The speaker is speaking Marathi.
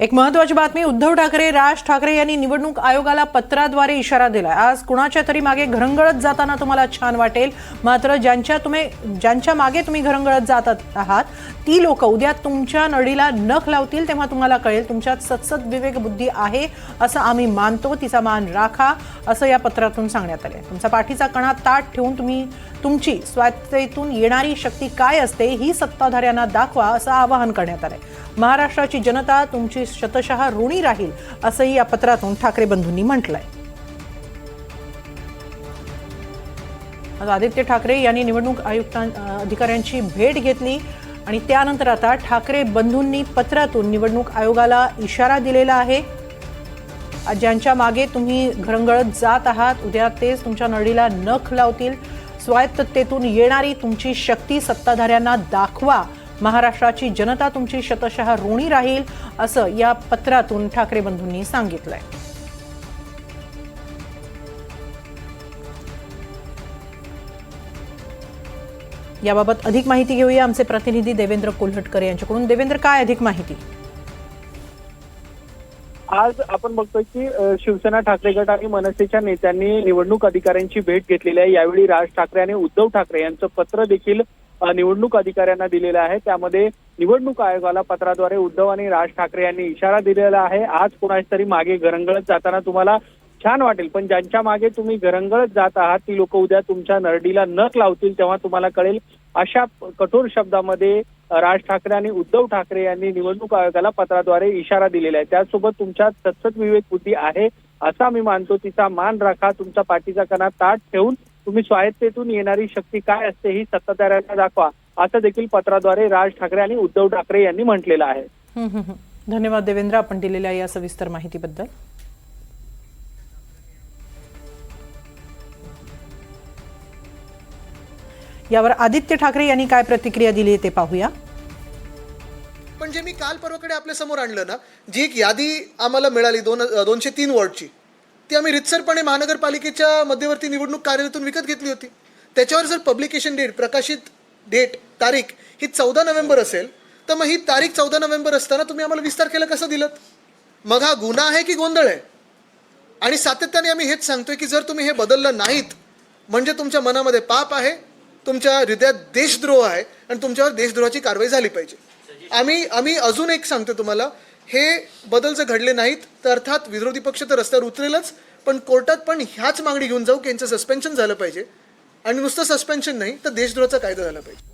एक महत्वाची बातमी उद्धव ठाकरे राज ठाकरे यांनी निवडणूक आयोगाला पत्राद्वारे इशारा दिलाय. आज कुणाच्या तरी मागे घरंगळत जाताना तुम्हाला छान वाटेल. मात्र ज्यांच्या तुम्ही ज्यांच्या मागे तुम्ही घरंगळत जात आहात ती लोक उद्या तुमच्या नडीला नख लावतील तेव्हा तुम्हाला कळेल तुमच्यात सतसत विवेक बुद्धी आहे असं आम्ही मानतो. तिचा मान राखा असं या पत्रातून सांगण्यात आले तुमचा पाठीचा कणा ताट ठेवून तुम्ही तुमची स्वायत्तेतून येणारी शक्ती काय असते ही सत्ताधाऱ्यांना दाखवा असं आवाहन करण्यात आलंय. महाराष्ट्राची जनता तुमची शतशः ऋणी राहील असंही या पत्रातून ठाकरे बंधूंनी म्हटलंय. आज आदित्य ठाकरे यांनी निवडणूक आयुक्तां अधिकाऱ्यांची भेट घेतली आणि त्यानंतर आता ठाकरे बंधूंनी पत्रातून निवडणूक आयोगाला इशारा दिलेला आहे. ज्यांच्या मागे तुम्ही घरंगळत जात आहात उद्या तेच तुमच्या नळीला नख लावतील. स्वायत्ततेतून येणारी तुमची शक्ती सत्ताधाऱ्यांना दाखवा. महाराष्ट्राची जनता तुमची शतशः ऋणी राहील असं या पत्रातून ठाकरे बंधूंनी सांगितलंय. याबाबत अधिक माहिती घेऊया. आमचे प्रतिनिधी देवेंद्र कोल्हटकर यांच्याकडून. देवेंद्र काय अधिक माहिती? आज आपण बघतोय की शिवसेना ठाकरे गट आणि मनसेच्या नेत्यांनी निवडणूक अधिकाऱ्यांची भेट घेतलेली आहे. यावेळी राज ठाकरे आणि उद्धव ठाकरे यांचं पत्र देखील निवडणूक अधिकाऱ्यांना दिलेला आहे. त्यामध्ये निवडणूक आयोगाला पत्राद्वारे उद्धव आणि राज ठाकरे यांनी इशारा दिलेला आहे. आज कोणाच तरी मागे घरंगळत जाताना तुम्हाला छान वाटेल. पण ज्यांच्या मागे तुम्ही घरंगळत जात आहात ती लोक उद्या तुमच्या नरडीला नख लावतील तेव्हा तुम्हाला कळेल. अशा कठोर शब्दामध्ये राज ठाकरे आणि उद्धव ठाकरे यांनी निवडणूक आयोगाला पत्राद्वारे इशारा दिलेला आहे. त्याचसोबत तुमच्या सतत विवेक बुद्धी आहे असा मी मानतो. तिचा मान राखा तुमचा पाठीचा कणा ताट ठेवून तुम्ही स्वायत्तेतून येणारी शक्ती काय असते ही सत्ताधाऱ्यांना दाखवा. असं देखील पत्राद्वारे राज ठाकरे आणि उद्धव ठाकरे यांनी म्हटलेलं आहे. हं, हं, हं. धन्यवाद देवेंद्र आपण दिलेल्या या सविस्तर माहितीबद्दल. यावर आदित्य ठाकरे यांनी काय प्रतिक्रिया दिली आहे ते पाहूया. पण जे मी काल परवाकडे आपल्यासमोर आणलं ना जी एक यादी आम्हाला मिळाली दोन दोनशे तीन वॉर्डची ती आम्ही रितसरपणे महानगरपालिकेच्या मध्यवर्ती निवडणूक कार्यालयातून विकत घेतली होती. त्याच्यावर जर पब्लिकेशन डेट प्रकाशित डेट तारीख ही चौदा नोव्हेंबर असेल तर मग ही तारीख चौदा नोव्हेंबर असताना तुम्ही आम्हाला वीस तारखेला कसं दिलं मग हा गुन्हा आहे की गोंधळ आहे? आणि सातत्याने आम्ही हेच सांगतोय की जर तुम्ही हे बदललं नाहीत म्हणजे तुमच्या मनामध्ये पाप आहे तुमच्या हृदयात देशद्रोह आहे आणि तुमच्यावर देशद्रोहाची कारवाई झाली पाहिजे. आम्ही आम्ही अजून एक सांगतो तुम्हाला हे बदल जर घडले नाहीत तर अर्थात विरोधी पक्ष तर रस्त्यावर उतरेलच पण कोर्टात पण ह्याच मागणी घेऊन जाऊ की यांचं सस्पेन्शन झालं पाहिजे. आणि नुसतं सस्पेन्शन नाही तर देशद्रोहाचा कायदा झाला पाहिजे.